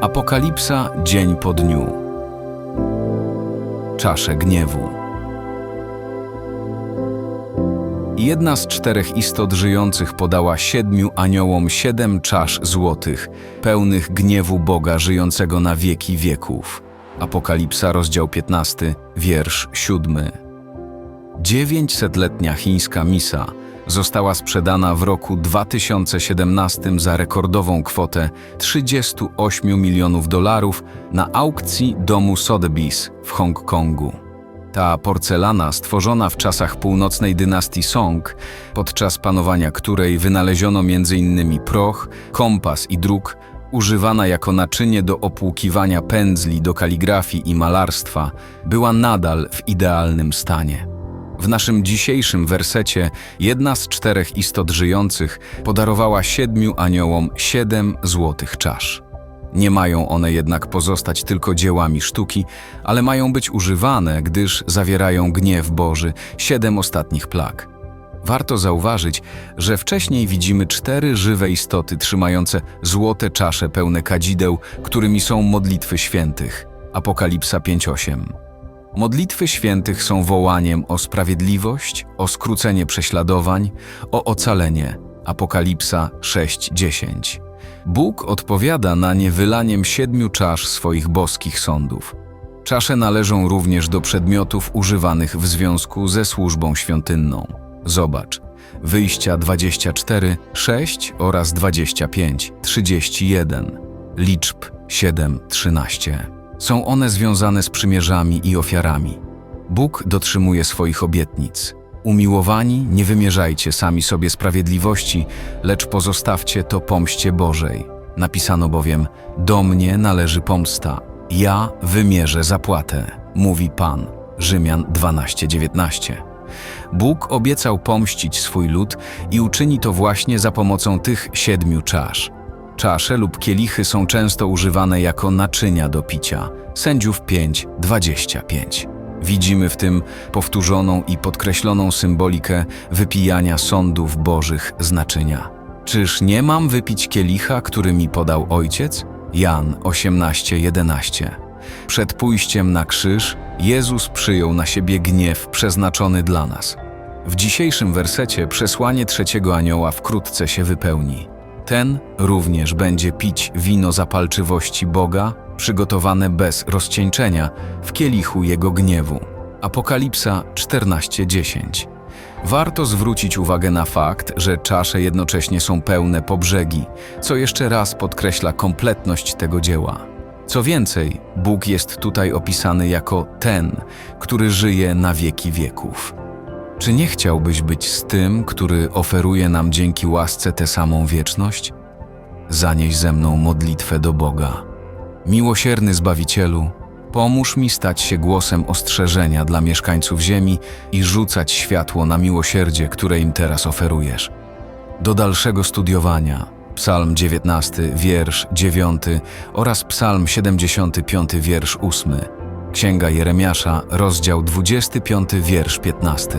Apokalipsa dzień po dniu. Czasze gniewu. Jedna z czterech istot żyjących podała siedmiu aniołom siedem czasz złotych, pełnych gniewu Boga żyjącego na wieki wieków. Apokalipsa, rozdział 15, wiersz 7. 900-letnia chińska misa została sprzedana w roku 2017 za rekordową kwotę 38 milionów dolarów na aukcji domu Sotheby's w Hongkongu. Ta porcelana, stworzona w czasach północnej dynastii Song, podczas panowania której wynaleziono m.in. proch, kompas i druk, używana jako naczynie do opłukiwania pędzli do kaligrafii i malarstwa, była nadal w idealnym stanie. W naszym dzisiejszym wersecie jedna z czterech istot żyjących podarowała siedmiu aniołom siedem złotych czasz. Nie mają one jednak pozostać tylko dziełami sztuki, ale mają być używane, gdyż zawierają gniew Boży, siedem ostatnich plag. Warto zauważyć, że wcześniej widzimy cztery żywe istoty trzymające złote czasze pełne kadzideł, którymi są modlitwy świętych. Apokalipsa 5:8. Modlitwy świętych są wołaniem o sprawiedliwość, o skrócenie prześladowań, o ocalenie. Apokalipsa 6:10. Bóg odpowiada na nie wylaniem siedmiu czasz swoich boskich sądów. Czasze należą również do przedmiotów używanych w związku ze służbą świątynną. Zobacz. Wyjścia 24, 6 oraz 25, 31. Liczb 7, 13. Są one związane z przymierzami i ofiarami. Bóg dotrzymuje swoich obietnic. Umiłowani, nie wymierzajcie sami sobie sprawiedliwości, lecz pozostawcie to pomście Bożej. Napisano bowiem: Do mnie należy pomsta, ja wymierzę zapłatę, mówi Pan. Rzymian 12:19. Bóg obiecał pomścić swój lud i uczyni to właśnie za pomocą tych siedmiu czasz. Czasze lub kielichy są często używane jako naczynia do picia. Sędziów 5:25. Widzimy w tym powtórzoną i podkreśloną symbolikę wypijania sądów bożych z naczynia. Czyż nie mam wypić kielicha, który mi podał ojciec? Jan 18:11. Przed pójściem na krzyż Jezus przyjął na siebie gniew przeznaczony dla nas. W dzisiejszym wersecie przesłanie trzeciego anioła wkrótce się wypełni. Ten również będzie pić wino zapalczywości Boga, przygotowane bez rozcieńczenia w kielichu jego gniewu. Apokalipsa 14:10. Warto zwrócić uwagę na fakt, że czasze jednocześnie są pełne po brzegi, co jeszcze raz podkreśla kompletność tego dzieła. Co więcej, Bóg jest tutaj opisany jako ten, który żyje na wieki wieków. Czy nie chciałbyś być z tym, który oferuje nam dzięki łasce tę samą wieczność? Zanieś ze mną modlitwę do Boga. Miłosierny Zbawicielu, pomóż mi stać się głosem ostrzeżenia dla mieszkańców Ziemi i rzucać światło na miłosierdzie, które im teraz oferujesz. Do dalszego studiowania Psalm 19, wiersz 9 oraz Psalm 75, wiersz 8. Księga Jeremiasza, rozdział 25, wiersz 15.